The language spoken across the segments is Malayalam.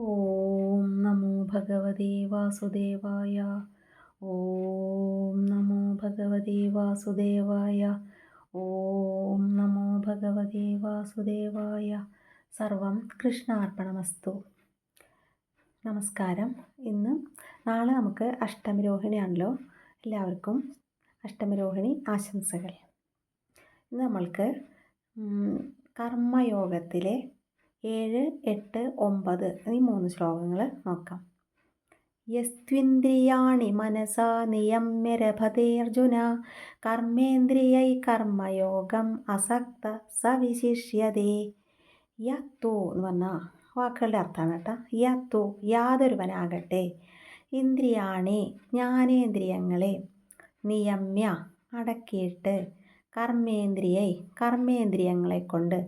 ഓം നമോ ഭഗവതേ വാസുദേവായ. ഓം നമോ ഭഗവതേ വാസുദേവായ. ഓം നമോ ഭഗവതേ വാസുദേവായ. സർവം കൃഷ്ണാർപ്പണമസ്തു. നമസ്കാരം. ഇന്ന് നാളെ നമുക്ക് അഷ്ടമിരോഹിണിയാണല്ലോ. എല്ലാവർക്കും അഷ്ടമരോഹിണി ആശംസകൾ. ഇന്ന് നമ്മൾക്ക് കർമ്മയോഗത്തിലെ ഏഴ് എട്ട് ഒമ്പത് ഈ മൂന്ന് ശ്ലോകങ്ങൾ നോക്കാം. യസ്ത്വിന്ദ്രിയാണി മനസാ നിയമ്യരഭതേർജുന കർമ്മേന്ദ്രിയൈ കർമ്മയോഗം അസക്ത സവിശിഷ്യതേ. യത്തു എന്ന് പറഞ്ഞാൽ വാക്കുകളുടെ അർത്ഥമാണ് കേട്ടോ. യത്തു യാതൊരുവനാകട്ടെ. ഇന്ദ്രിയാണി ജ്ഞാനേന്ദ്രിയങ്ങളെ നിയമ്യ അടക്കിയിട്ട് കർമ്മേന്ദ്രിയൈ കർമ്മേന്ദ്രിയങ്ങളെ കൊണ്ട്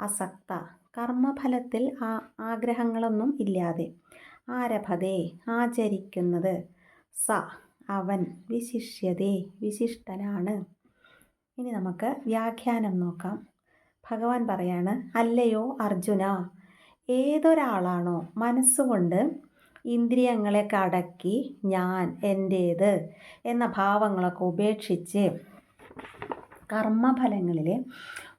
അസക്ത കർമ്മഫലത്തിൽ ആ ആഗ്രഹങ്ങളൊന്നും ഇല്ലാതെ. ആരഭതേ ആചരിക്കുന്നത്. സ അവൻ വിശിഷ്യതേ വിശിഷ്ടനാണ്. ഇനി നമുക്ക് വ്യാഖ്യാനം നോക്കാം. ഭഗവാൻ പറയാണ് അല്ലയോ അർജുന ഏതൊരാളാണോ മനസ്സുകൊണ്ട് ഇന്ദ്രിയങ്ങളെ കടക്കി ഞാൻ എന്റേത് എന്ന ഭാവങ്ങളൊക്കെ ഉപേക്ഷിച്ച് കർമ്മഫലങ്ങളിൽ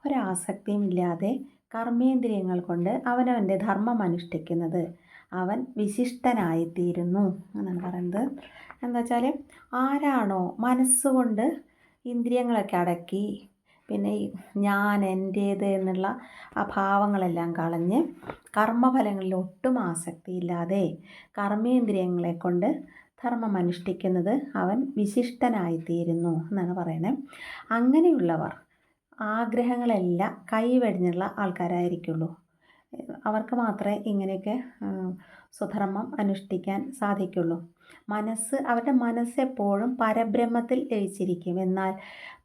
ഒരാസക്തിയും ഇല്ലാതെ കർമ്മേന്ദ്രിയങ്ങൾ കൊണ്ട് അവനവന്റെ ധർമ്മം അനുഷ്ഠിക്കുന്നത്. അവൻ വിശിഷ്ടനായിത്തീരുന്നു എന്നാണ് പറയുന്നത്. എന്താ വെച്ചാൽ ആരാണോ മനസ്സുകൊണ്ട് ഇന്ദ്രിയങ്ങളൊക്കെ അടക്കി പിന്നെ ഞാൻ എന്റേത് എന്നുള്ള ആ ഭാവങ്ങളെല്ലാം കളഞ്ഞ് കർമ്മഫലങ്ങളിൽ ഒട്ടും ആസക്തിയില്ലാതെ കർമ്മേന്ദ്രിയങ്ങളെ കൊണ്ട് ധർമ്മം അനുഷ്ഠിക്കുന്നത് അവൻ വിശിഷ്ടനായിത്തീരുന്നു എന്നാണ് പറയുന്നത്. അങ്ങനെയുള്ളവർ ആഗ്രഹങ്ങളെല്ലാം കൈവെടിഞ്ഞുള്ള ആൾക്കാരായിരിക്കുള്ളൂ. അവർക്ക് മാത്രമേ ഇങ്ങനെയൊക്കെ സ്വധർമ്മം അനുഷ്ഠിക്കാൻ സാധിക്കുള്ളൂ. മനസ്സ് അവരുടെ മനസ്സെപ്പോഴും പരബ്രഹ്മത്തിൽ ലയിച്ചിരിക്കും. എന്നാൽ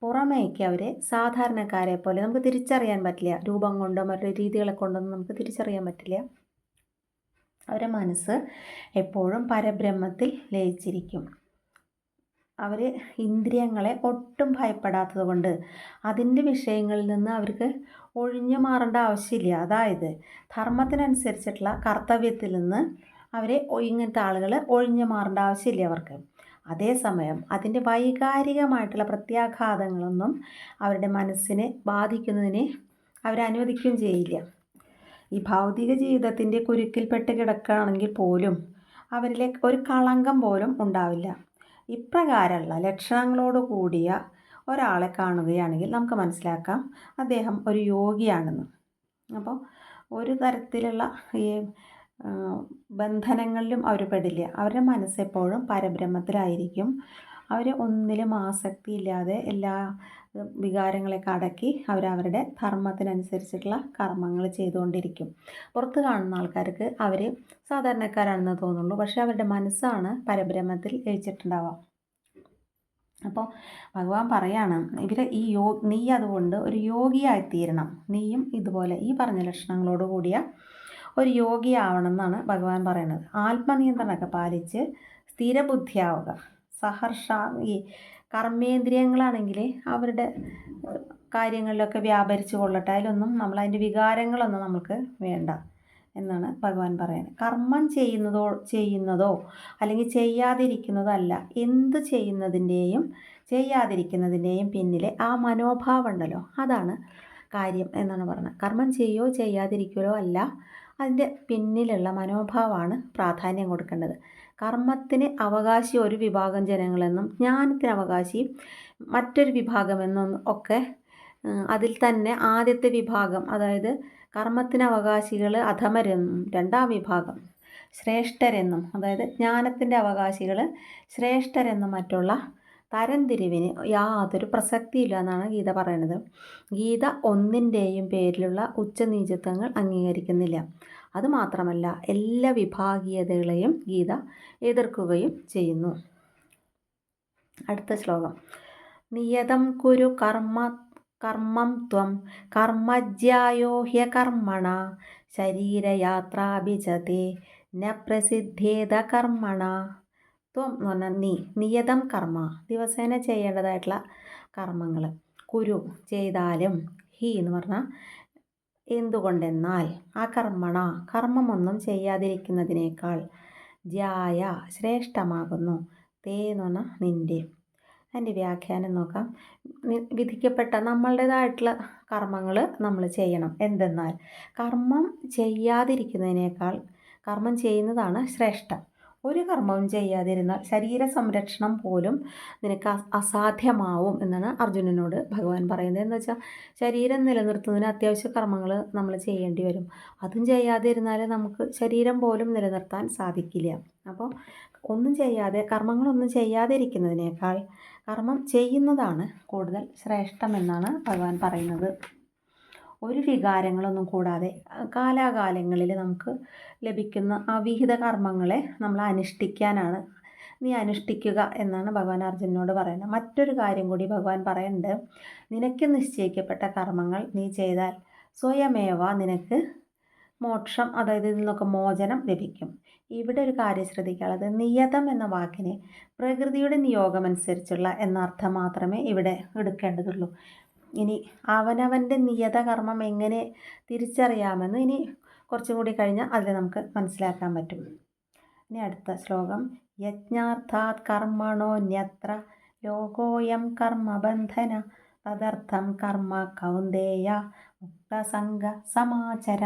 പുറമേക്ക് അവർ സാധാരണക്കാരെ പോലെ നമുക്ക് തിരിച്ചറിയാൻ പറ്റില്ല. രൂപം കൊണ്ടോ മറ്റു രീതികളെ കൊണ്ടൊന്നും നമുക്ക് തിരിച്ചറിയാൻ പറ്റില്ല. അവരുടെ മനസ്സ് എപ്പോഴും പരബ്രഹ്മത്തിൽ ലയിച്ചിരിക്കും. അവർ ഇന്ദ്രിയങ്ങളെ ഒട്ടും ഭയപ്പെടാത്തത് കൊണ്ട് അതിന്റെ വിഷയങ്ങളിൽ നിന്ന് അവർക്ക് ഒഴിഞ്ഞു മാറേണ്ട ആവശ്യമില്ല. അതായത് ധർമ്മത്തിനനുസരിച്ചിട്ടുള്ള കർത്തവ്യത്തിൽ നിന്ന് അവരെ ഇങ്ങനത്തെ ആളുകൾ ഒഴിഞ്ഞു മാറേണ്ട ആവശ്യമില്ല അവർക്ക്. അതേസമയം അതിന്റെ വൈകാരികമായിട്ടുള്ള പ്രത്യാഘാതങ്ങളൊന്നും അവരുടെ മനസ്സിനെ ബാധിക്കുന്നതിനെ അവരനുവദിക്കുകയും ചെയ്യില്ല. ഈ ഭൗതിക ജീവിതത്തിന്റെ കുരുക്കിൽപ്പെട്ട് കിടക്കുകയാണെങ്കിൽ പോലും അവരിലെ ഒരു കളങ്കം പോലും ഉണ്ടാവില്ല. ഇപ്രകാരമുള്ള ലക്ഷണങ്ങളോട് കൂടിയ ഒരാളെ കാണുകയാണെങ്കിൽ നമുക്ക് മനസ്സിലാക്കാം. അദ്ദേഹം ഒരു യോഗിയാണെന്ന്. അപ്പോൾ ഒരു തരത്തിലുള്ള ഈ ബന്ധനങ്ങളിലും അവർ പെടില്ല. അവരുടെ മനസ്സെപ്പോഴും പരബ്രഹ്മത്തിലായിരിക്കും. അവർ ഒന്നിലും ആസക്തിയില്ലാതെ എല്ലാ വികാരങ്ങളെയൊക്കെ അടക്കി അവരവരുടെ ധർമ്മത്തിനനുസരിച്ചിട്ടുള്ള കർമ്മങ്ങൾ ചെയ്തുകൊണ്ടിരിക്കും. പുറത്ത് കാണുന്ന ആൾക്കാർക്ക് അവർ സാധാരണക്കാരാണെന്ന് തോന്നുള്ളൂ പക്ഷേ അവരുടെ മനസ്സാണ് പരബ്രഹ്മത്തിൽ ലയിച്ചിട്ടുണ്ടാവുക അപ്പോൾ ഭഗവാൻ പറയാണ് ഇവർ ഈ യോ നീ അതുകൊണ്ട് ഒരു യോഗിയായിത്തീരണം. നീയും ഇതുപോലെ ഈ പറഞ്ഞ ലക്ഷണങ്ങളോട് കൂടിയ ഒരു യോഗിയാവണം എന്നാണ് ഭഗവാൻ പറയുന്നത്. ആത്മനിയന്ത്രണമൊക്കെ പാലിച്ച് സ്ഥിരബുദ്ധിയാവുക. സഹർഷ ഈ കർമ്മേന്ദ്രിയങ്ങളാണെങ്കിൽ അവരുടെ കാര്യങ്ങളിലൊക്കെ വ്യാപരിച്ച് കൊള്ളട്ടെ. അതിലൊന്നും നമ്മൾ അതിന്റെ വികാരങ്ങളൊന്നും നമുക്ക് വേണ്ട എന്നാണ് ഭഗവാൻ പറയുന്നത്. കർമ്മം ചെയ്യുന്നതോ ചെയ്യുന്നതോ അല്ലെങ്കിൽ ചെയ്യാതിരിക്കുന്നതോ അല്ല എന്ത് ചെയ്യുന്നതിന്റെയും ചെയ്യാതിരിക്കുന്നതിന്റെയും പിന്നിലെ ആ മനോഭാവം ഉണ്ടല്ലോ അതാണ് കാര്യം എന്നാണ് പറയുന്നത്. കർമ്മം ചെയ്യോ ചെയ്യാതിരിക്കുകയോ അല്ല അതിന്റെ പിന്നിലുള്ള മനോഭാവമാണ് പ്രാധാന്യം കൊടുക്കേണ്ടത്. കർമ്മത്തിന് അവകാശി ഒരു വിഭാഗം ജനങ്ങളെന്നും ജ്ഞാനത്തിന് അവകാശി മറ്റൊരു വിഭാഗമെന്നും ഒക്കെ അതിൽ തന്നെ ആദ്യത്തെ വിഭാഗം അതായത് കർമ്മത്തിന് അവകാശികൾ അധമരെന്നും രണ്ടാം വിഭാഗം ശ്രേഷ്ഠരെന്നും അതായത് ജ്ഞാനത്തിന്റെ അവകാശികൾ ശ്രേഷ്ഠരെന്നും മറ്റുള്ള തരംതിരിവിന് യാതൊരു പ്രസക്തിയില്ല എന്നാണ് ഗീത പറയുന്നത്. ഗീത ഒന്നിന്റെയും പേരിലുള്ള ഉച്ചനീചത്വങ്ങൾ അംഗീകരിക്കുന്നില്ല. അതുമാത്രമല്ല എല്ലാ വിഭാഗീയതകളെയും ഗീത എതിർക്കുകയും ചെയ്യുന്നു. അടുത്ത ശ്ലോകം. നിയതം കുരു കർമ്മ കർമ്മം ത്വം കർമ്മജ്യായോ ഹ്യകർമ്മണ ശരീരയാത്രാഭിജത്തെ ന പ്രസിദ്ധേത കർമ്മണ. ത്വം എന്ന് പറഞ്ഞാൽ നീ നിയതം കർമ്മ. ദിവസേന ചെയ്യേണ്ടതായിട്ടുള്ള കർമ്മങ്ങൾ. കുരു ചെയ്താലും ഹി എന്ന് പറഞ്ഞാൽ എന്തുകൊണ്ടെന്നാൽ അകർമ്മണ കർമ്മണ കർമ്മമൊന്നും ചെയ്യാതിരിക്കുന്നതിനേക്കാൾ ജ്യായ ശ്രേഷ്ഠമാകുന്നു. തേ എന്ന് പറഞ്ഞാൽ നിന്റെ അതിന്റെ വ്യാഖ്യാനം നോക്കാം. വിധിക്കപ്പെട്ട നമ്മളുടേതായിട്ടുള്ള കർമ്മങ്ങൾ നമ്മൾ ചെയ്യണം. എന്തെന്നാൽ കർമ്മം ചെയ്യാതിരിക്കുന്നതിനേക്കാൾ കർമ്മം ചെയ്യുന്നതാണ് ശ്രേഷ്ഠം. ഒരു കർമ്മവും ചെയ്യാതിരുന്നാൽ ശരീര സംരക്ഷണം പോലും നിനക്ക് അസാധ്യമാവും എന്നാണ് അർജുനനോട് ഭഗവാൻ പറയുന്നത്. എന്ന് വെച്ചാൽ ശരീരം നിലനിർത്തുന്നതിന് അത്യാവശ്യ കർമ്മങ്ങൾ നമ്മൾ ചെയ്യേണ്ടി വരും. അതും ചെയ്യാതിരുന്നാൽ നമുക്ക് ശരീരം പോലും നിലനിർത്താൻ സാധിക്കില്ല. അപ്പോൾ ഒന്നും ചെയ്യാതെ കർമ്മങ്ങളൊന്നും ചെയ്യാതിരിക്കുന്നതിനേക്കാൾ കർമ്മം ചെയ്യുന്നതാണ് കൂടുതൽ ശ്രേഷ്ഠമെന്നാണ് ഭഗവാൻ പറയുന്നത്. ഒരു വികാരങ്ങളൊന്നും കൂടാതെ കാലാകാലങ്ങളിൽ നമുക്ക് ലഭിക്കുന്ന അവിഹിത കർമ്മങ്ങളെ നമ്മൾ അനുഷ്ഠിക്കാനാണ് നീ അനുഷ്ഠിക്കുക എന്നാണ് ഭഗവാൻ അർജുനോട് പറയുന്നത്. മറ്റൊരു കാര്യം കൂടി ഭഗവാൻ പറയുന്നുണ്ട് നിനക്ക് നിശ്ചയിക്കപ്പെട്ട കർമ്മങ്ങൾ നീ ചെയ്താൽ സ്വയമേവ നിനക്ക് മോക്ഷം അതായത് ഇതിൽ നിന്നൊക്കെ മോചനം ലഭിക്കും. ഇവിടെ ഒരു കാര്യം ശ്രദ്ധിക്കാനുള്ളത് നിയതം എന്ന വാക്കിനെ പ്രകൃതിയുടെ നിയോഗമനുസരിച്ചുള്ള എന്നർത്ഥം മാത്രമേ ഇവിടെ എടുക്കേണ്ടതുള്ളൂ. ഇനി അവനവന്റെ നിയതകർമ്മം എങ്ങനെ തിരിച്ചറിയാമെന്ന് ഇനി കുറച്ചും കൂടി കഴിഞ്ഞാൽ അതിൽ നമുക്ക് മനസ്സിലാക്കാൻ പറ്റും. ഇനി അടുത്ത ശ്ലോകം. യജ്ഞാർത്ഥാത് കർമ്മണോന്യത്ര ലോകോയം കർമ്മബന്ധന തദർത്ഥം കർമ്മ കൗന്ദേയ. മുക്തസംഗ സമാചര.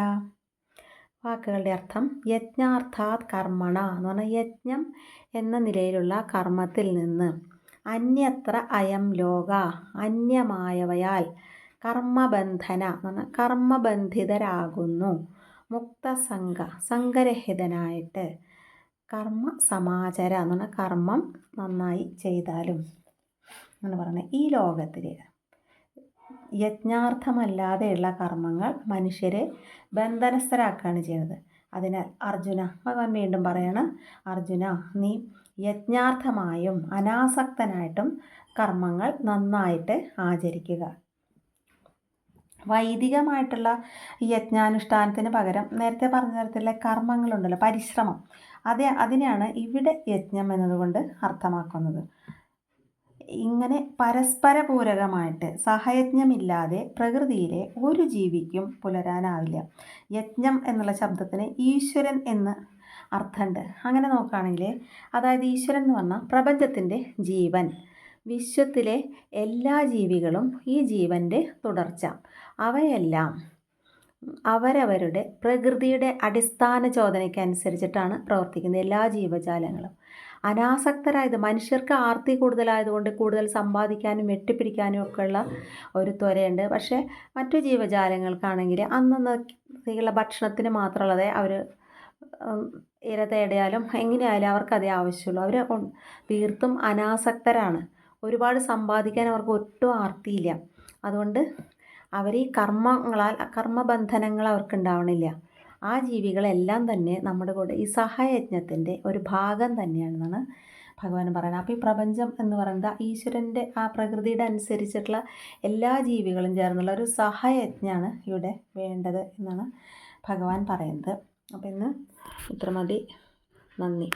വാക്കുകളുടെ അർത്ഥം യജ്ഞാർത്ഥാത് കർമ്മണ എന്ന് പറഞ്ഞാൽ യജ്ഞം എന്ന നിലയിലുള്ള കർമ്മത്തിൽ നിന്ന്. അന്യത്ര അയം ലോക അന്യമായവയാൽ കർമ്മബന്ധന പറഞ്ഞാൽ കർമ്മബന്ധിതരാകുന്നു. മുക്തസംഘ സംഘരഹിതനായിട്ട് കർമ്മ സമാചര എന്ന് പറഞ്ഞാൽ കർമ്മം നന്നായി ചെയ്താലും. എന്ന് പറയുന്നത് ഈ ലോകത്തിൽ യജ്ഞാർത്ഥമല്ലാതെയുള്ള കർമ്മങ്ങൾ മനുഷ്യരെ ബന്ധനസ്ഥരാക്കുകയാണ് ചെയ്യുന്നത്. അതിനാൽ അർജുന ഭഗവാൻ വീണ്ടും പറയാണ് അർജുന നീ യജ്ഞാർത്ഥമായും അനാസക്തനായിട്ടും കർമ്മങ്ങൾ നന്നായിട്ട് ആചരിക്കുക. വൈദികമായിട്ടുള്ള യജ്ഞാനുഷ്ഠാനത്തിന് പകരം നേരത്തെ പറഞ്ഞ തരത്തിലുള്ള കർമ്മങ്ങളുണ്ടല്ലോ പരിശ്രമം. അതെ അതിനെയാണ് ഇവിടെ യജ്ഞം എന്നതുകൊണ്ട് അർത്ഥമാക്കുന്നത്. ഇങ്ങനെ പരസ്പരപൂരകമായിട്ട് സഹയജ്ഞമില്ലാതെ പ്രകൃതിയിലെ ഒരു ജീവിക്കും പുലരാനാവില്ല. യജ്ഞം എന്നുള്ള ശബ്ദത്തിന് ഈശ്വരൻ എന്ന് അർത്ഥമുണ്ട്. അങ്ങനെ നോക്കുകയാണെങ്കിൽ അതായത് ഈശ്വരൻ എന്ന് പറഞ്ഞാൽ പ്രപഞ്ചത്തിന്റെ ജീവൻ. വിശ്വത്തിലെ എല്ലാ ജീവികളും ഈ ജീവന്റെ തുടർച്ച. അവയെല്ലാം അവരവരുടെ പ്രകൃതിയുടെ അടിസ്ഥാന ചോദനയ്ക്കനുസരിച്ചിട്ടാണ് പ്രവർത്തിക്കുന്നത് എല്ലാ ജീവജാലങ്ങളും. അനാസക്തരായത് മനുഷ്യർക്ക് ആർത്തി കൂടുതലായതുകൊണ്ട് കൂടുതൽ സമ്പാദിക്കാനും വെട്ടിപ്പിടിക്കാനും ഒക്കെയുള്ള ഒരു ത്വരയുണ്ട്. പക്ഷേ മറ്റു ജീവജാലങ്ങൾക്കാണെങ്കിൽ അന്നന്നേക്കുള്ള ഭക്ഷണത്തിന് മാത്രമുള്ളതേ അവർ ഇര തേടിയാലും എങ്ങനെയായാലും അവർക്ക് അതേ ആവശ്യമുള്ളൂ. അവർ തീർത്തും അനാസക്തരാണ്. ഒരുപാട് സമ്പാദിക്കാൻ അവർക്ക് ഒട്ടും ആർത്തിയില്ല. അതുകൊണ്ട് അവർ ഈ കർമ്മങ്ങളാൽ കർമ്മബന്ധനങ്ങൾ അവർക്ക് ഉണ്ടാവണില്ല ആ ജീവികളെല്ലാം തന്നെ നമ്മുടെ കൂടെ ഈ സഹായജ്ഞത്തിന്റെ ഒരു ഭാഗം തന്നെയാണെന്നാണ് ഭഗവാൻ പറയുന്നത്. അപ്പോൾ ഈ പ്രപഞ്ചം എന്ന് പറയുന്നത് ഈശ്വരന്റെ ആ പ്രകൃതിയുടെ അനുസരിച്ചിട്ടുള്ള എല്ലാ ജീവികളും ചേർന്നുള്ള ഒരു സഹായജ്ഞാണ് ഇവിടെ വേണ്ടത് എന്നാണ് ഭഗവാൻ പറയുന്നത്. അപ്പോൾ ഇന്ന് ഇത്ര മതി നന്ദി.